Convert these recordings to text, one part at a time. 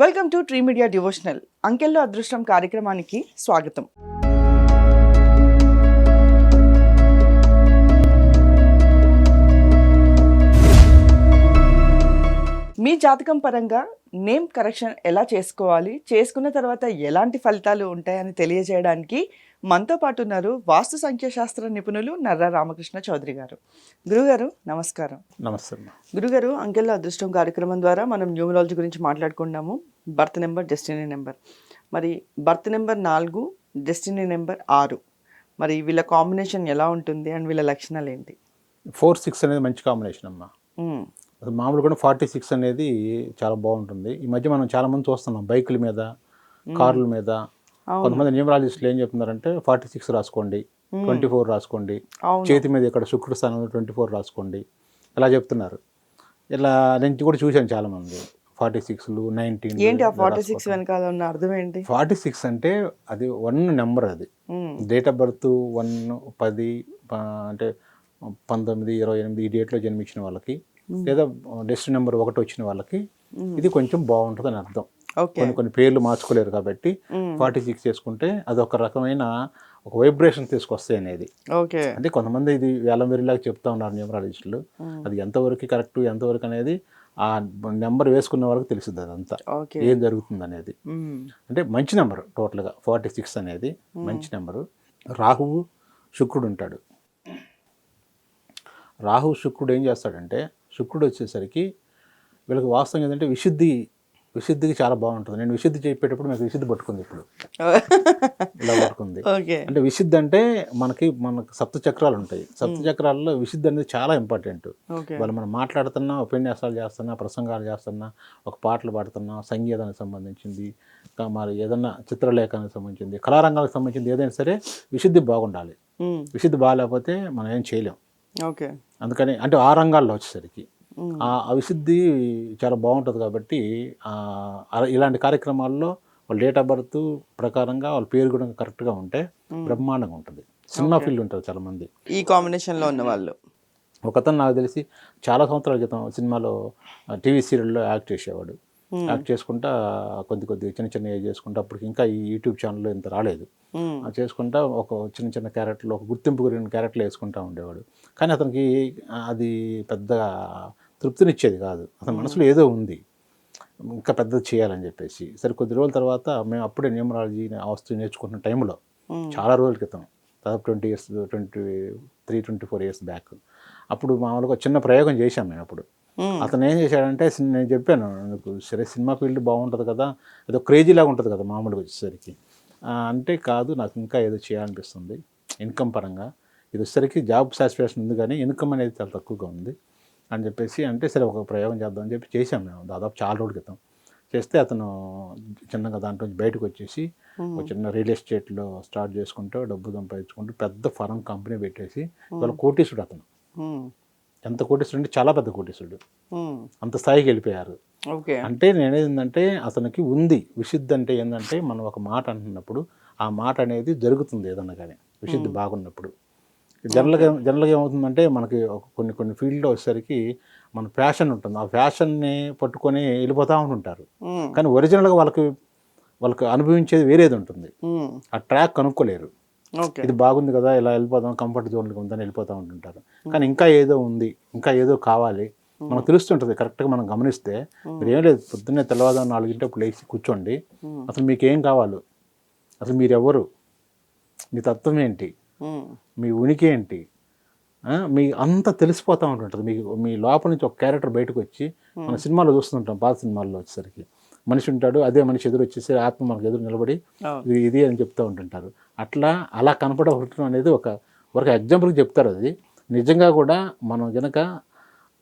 Welcome to Tree Media devotional. అంకెల్లో అదృష్టం కార్యక్రమానికి స్వాగతం. మీ జాతకం పరంగా నేమ్ కరెక్షన్ ఎలా చేసుకోవాలి? చేసుకున్న తర్వాత ఎలాంటి ఫలితాలు ఉంటాయని తెలియజేయడానికి మనతో పాటు ఉన్నారు వాస్తు సంఖ్యాశాస్త్ర నిపుణులు నర్రా రామకృష్ణ చౌదరి గారు. గురుగారు నమస్కారం. నమస్తే గురుగారు అంకెల్లో అదృష్టం కార్యక్రమం ద్వారా మనం న్యూమరాలజీ గురించి మాట్లాడుకున్నాము బర్త్ నెంబర్ డెస్టినీ నెంబర్. మరి బర్త్ నెంబర్ నాలుగు డెస్టినీ నెంబర్ ఆరు. మరి వీళ్ళ కాంబినేషన్ ఎలా ఉంటుంది అండ్ వీళ్ళ లక్షణాలు ఏంటి? ఫోర్ సిక్స్ అనేది మంచి కాంబినేషన్ అమ్మా. మామూలు కూడా ఫార్టీ సిక్స్ అనేది చాలా బాగుంటుంది. ఈ మధ్య మనం చాలా మంది చూస్తున్నాం బైకుల మీద కార్ల మీద కొంతమంది న్యూమరాలజిస్టులు ఏం చెప్తున్నారంటే ఫార్టీ సిక్స్ రాసుకోండి ట్వంటీ ఫోర్ రాసుకోండి. చేతి మీద ఇక్కడ శుక్రుడు స్థానంలో ట్వంటీ ఫోర్ రాసుకోండి. ఇలా చెప్తున్నారు. ఇలా నేను కూడా చూశాను చాలా మంది ఫార్టీ సిక్స్లు నైన్టీన్ ఏంటి ఆ ఫార్టీ సిక్స్ వెనకాల ఉన్న అర్థం ఏంటి? ఫార్టీ సిక్స్ అంటే అది వన్ నెంబర్ అది. డేట్ ఆఫ్ బర్త్ వన్ పది అంటే పంతొమ్మిది ఇరవై ఎనిమిది ఈ డేట్లో జన్మించిన వాళ్ళకి లేదా డెస్ట్ నెంబర్ ఒకటి వచ్చిన వాళ్ళకి ఇది కొంచెం బాగుంటుంది అని అర్థం కొన్ని కొన్ని పేర్లు మార్చుకోలేరు కాబట్టి. ఫార్టీ సిక్స్ చేసుకుంటే అది ఒక రకమైన ఒక వైబ్రేషన్ తీసుకొస్తాయి అనేది. ఓకే. అంటే కొంతమంది ఇది వేలం వెరిలాగా చెప్తా ఉన్నారు న్యూమరాలజిస్టులు. అది ఎంతవరకు కరెక్ట్ ఎంతవరకు అనేది ఆ నెంబర్ వేసుకున్న వాళ్ళకి తెలుస్తుంది అదంతా. ఏం జరుగుతుంది అనేది. మ్మ్. అంటే మంచి నెంబర్ టోటల్గా ఫార్టీ సిక్స్ అనేది మంచి నెంబరు. రాహువు శుక్రుడు ఉంటాడు. రాహు శుక్రుడు ఏం చేస్తాడంటే శుక్రుడు వచ్చేసరికి వీళ్ళకి వాస్తవం ఏంటంటే విశుద్ధి విశుద్ధికి చాలా బాగుంటుంది. నేను విశుద్ధి చెప్పేటప్పుడు నాకు విశుద్ధి పట్టుకుంది ఇప్పుడు. ఇలా పట్టుకుంది. అంటే విశుద్ధి అంటే మనకి మనకు సప్త చక్రాలు ఉంటాయి. సప్త చక్రాల్లో విశుద్ధి అనేది చాలా ఇంపార్టెంట్ వాళ్ళు మనం మాట్లాడుతున్నా ఉపన్యాసాలు చేస్తున్నా ప్రసంగాలు చేస్తున్నా ఒక పాటలు పాడుతున్నా సంగీతానికి సంబంధించింది మరి ఏదన్నా చిత్రలేఖనానికి సంబంధించింది కళారంగానికి సంబంధించింది ఏదైనా సరే విశుద్ధి బాగుండాలి. విశుద్ధి బాగాలేకపోతే మనం ఏం చేయలేం. ఓకే. అందుకని అంటే ఆ రంగాల్లో వచ్చేసరికి. ఆ ఆ విశుద్ధి చాలా బాగుంటుంది కాబట్టి ఇలాంటి కార్యక్రమాల్లో వాళ్ళ డేట్ ఆఫ్ బర్త్ ప్రకారంగా వాళ్ళ పేరు కూడా కరెక్ట్గా ఉంటే బ్రహ్మాండంగా ఉంటుంది. సినిమా ఫీల్డ్ ఉంటారు చాలామంది. ఈ కాంబినేషన్లో ఉన్న వాళ్ళు? ఒకతను నాకు తెలిసి చాలా సంవత్సరాల క్రితం సినిమాలో టీవీ సీరియల్లో యాక్ట్ చేసేవాడు. యాక్ట్ చేసుకుంటా కొద్ది కొద్ది చిన్న చిన్న చేసుకుంటా అప్పటికి ఇంకా ఈ యూట్యూబ్ ఛానల్లో ఇంత రాలేదు. చేసుకుంటా ఒక చిన్న చిన్న క్యారెక్టర్లు ఒక గుర్తింపు గురిన క్యారెక్టర్లు వేసుకుంటా ఉండేవాడు. కానీ అతనికి అది పెద్దగా తృప్తినిచ్చేది కాదు. అతని మనసులో ఏదో ఉంది. ఇంకా పెద్దది చేయాలని చెప్పేసి. సరే కొద్ది రోజుల తర్వాత మేము అప్పుడే న్యూమరాలజీ ఆ వస్తువు నేర్చుకుంటున్న టైంలో. చాలా రోజుల క్రితం దాదాపు twenty years twenty three twenty four years back. అప్పుడు మామూలుగా చిన్న ప్రయోగం చేశాం మేము అప్పుడు. అతను ఏం చేశాడంటే నేను చెప్పాను నాకు సరే సినిమా ఫీల్డ్ బాగుంటుంది కదా ఏదో క్రేజీ లాగా ఉంటుంది కదా మామూలుగా వచ్చేసరికి. అంటే కాదు నాకు ఇంకా ఏదో చేయాలనిపిస్తుంది ఇన్కమ్ పరంగా. ఇది వచ్చేసరికి జాబ్ సాటిస్ఫాక్షన్ ఉంది కానీ ఇన్కమ్ అనేది చాలా తక్కువగా ఉంది. అని చెప్పేసి అంటే సరే ఒక ప్రయోగం చేద్దాం అని చెప్పి చేశాం మేము దాదాపు చాలా రోజుల క్రితం. చేస్తే అతను చిన్నగా దాంట్లో బయటకు వచ్చేసి ఒక చిన్న రియల్ ఎస్టేట్లో స్టార్ట్ చేసుకుంటూ డబ్బు సంపాదించుకుంటూ పెద్ద ఫారం కంపెనీ పెట్టేసి ఇవాళ కోటీసుడు అతను. ఎంత కోటీసుడు అంటే చాలా పెద్ద కోటీసుడు. అంత స్థాయికి వెళ్ళిపోయారు. అంటే నేనేందంటే అతనికి ఉంది. విశుద్ధి అంటే ఏంటంటే మనం ఒక మాట అంటున్నప్పుడు ఆ మాట అనేది జరుగుతుంది ఏదన్నా కానీ. విశుద్ధి బాగున్నప్పుడు. జనరల్గా జనరల్గా ఏమవుతుందంటే మనకి కొన్ని కొన్ని ఫీల్డ్లో వచ్చేసరికి మన ఫ్యాషన్ ఉంటుంది. ఆ ఫ్యాషన్ని పట్టుకొని వెళ్ళిపోతూ ఉంటుంటారు. కానీ ఒరిజినల్గా వాళ్ళకి వాళ్ళకి అనుభవించేది వేరేది ఉంటుంది. ఆ ట్రాక్ కనుక్కోలేరు. ఇది బాగుంది కదా ఇలా వెళ్ళిపోదాం కంఫర్ట్ జోన్లో ఉందని వెళ్ళిపోతూ ఉంటుంటారు. కానీ ఇంకా ఏదో ఉంది ఇంకా ఏదో కావాలి. మనకు తెలుస్తుంటుంది కరెక్ట్గా మనం గమనిస్తే. మీరు ఏం లేదు పొద్దున్నే తెల్లవారుజాము నాలుగింటప్పుడు లేచి కూర్చోండి. అసలు మీకు ఏం కావాలి? అసలు మీరు ఎవరు మీ తత్వం ఏంటి. మీ ఉనికి ఏంటి మీ అంతా తెలిసిపోతూ ఉంటుంటుంది. మీకు మీ లోపల నుంచి ఒక క్యారెక్టర్ బయటకు వచ్చి మన సినిమాలో చూస్తుంటాం పాత సినిమాల్లో వచ్చేసరికి. మనిషి ఉంటాడు అదే మనిషి ఎదురు వచ్చేసి ఆత్మ మనకు ఎదురు నిలబడి. ఇది అని చెప్తూ ఉంటుంటారు. అట్లా అలా కనపడటం అనేది ఒక ఒక ఎగ్జాంపుల్కి చెప్తారు అది. నిజంగా కూడా మనం గనక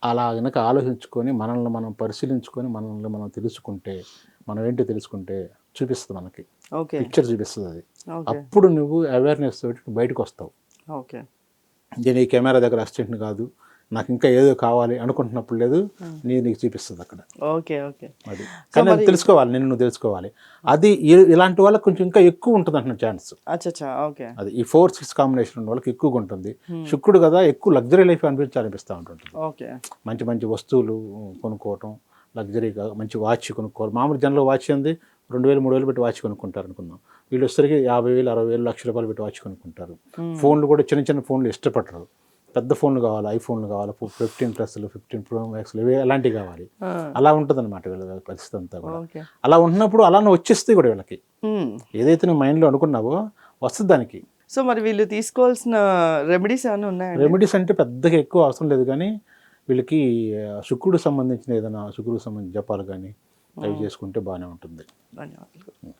అలా గనక ఆలోచించుకొని మనల్ని మనం పరిశీలించుకొని మనల్ని మనం తెలుసుకుంటే మనం ఏంటో తెలుసుకుంటే చూపిస్తుంది మనకి. పిక్చర్ చూపిస్తుంది అది అప్పుడు నువ్వు అవేర్నెస్ తోటి బయటకు వస్తావు ఓకే. నేను ఈ కెమెరా దగ్గర అసిస్టెంట్ని కాదు నాకు ఇంకా ఏదో కావాలి అనుకుంటున్నప్పుడు లేదు నీ నీకు చూపిస్తుంది అక్కడ. Okay okay. అది. కానీ అది తెలుసుకోవాలి నేను నువ్వు తెలుసుకోవాలి. అది ఇలాంటి వాళ్ళకి కొంచెం ఇంకా ఎక్కువ ఉంటుంది అంటున్న ఛాన్స్ ఓకే. అది ఈ ఫోర్ సిక్స్ కాంబినేషన్ ఉన్న వాళ్ళకి ఎక్కువగా ఉంటుంది. శుక్రుడు కదా ఎక్కువ లగ్జరీ లైఫ్ అనిపించాలనిపిస్తూ ఉంటుంది ఓకే. మంచి మంచి వస్తువులు కొనుక్కోవటం లగ్జరీగా మంచి వాచ్ కొనుక్కోవాలి. మామూలు జనరల్ వాచ్ అంది రెండు వేలు మూడు వేలు పెట్టి వాచ్ కొనుక్కుంటారు అనుకుందాం. వీళ్ళు వచ్చేసరికి యాభై వేలు అరవై వేలు లక్ష రూపాయలు పెట్టి వాచ్ కొనుక్కుంటారు. ఫోన్లు కూడా చిన్న చిన్న ఫోన్లు ఇష్టపడరు. పెద్ద ఫోన్లు కావాలి ఐఫోన్లు కావాలి ఫిఫ్టీన్ ప్లస్లు ఫిఫ్టీన్ ప్రో మ్యాక్స్లు ఇవి అలాంటివి కావాలి. అలా ఉంటుంది అనమాట వీళ్ళ పరిస్థితి అంతా కూడా. అలా ఉంటున్నప్పుడు అలానే వచ్చేస్తాయి కూడా వీళ్ళకి. ఏదైతే నువ్వు మైండ్లో అనుకున్నావో వస్తుంది దానికి. సో మరి వీళ్ళు తీసుకోవాల్సిన రెమెడీస్ ఏమైనా ఉన్నాయండి రెమెడీస్ అంటే పెద్దగా ఎక్కువ అవసరం లేదు కానీ వీళ్ళకి శుక్రుడు సంబంధించిన ఏదైనా శుక్రుడు సంబంధించిన జపాలు కానీ అవి చేసుకుంటే బాగానే ఉంటుంది. ధన్యవాదాలు.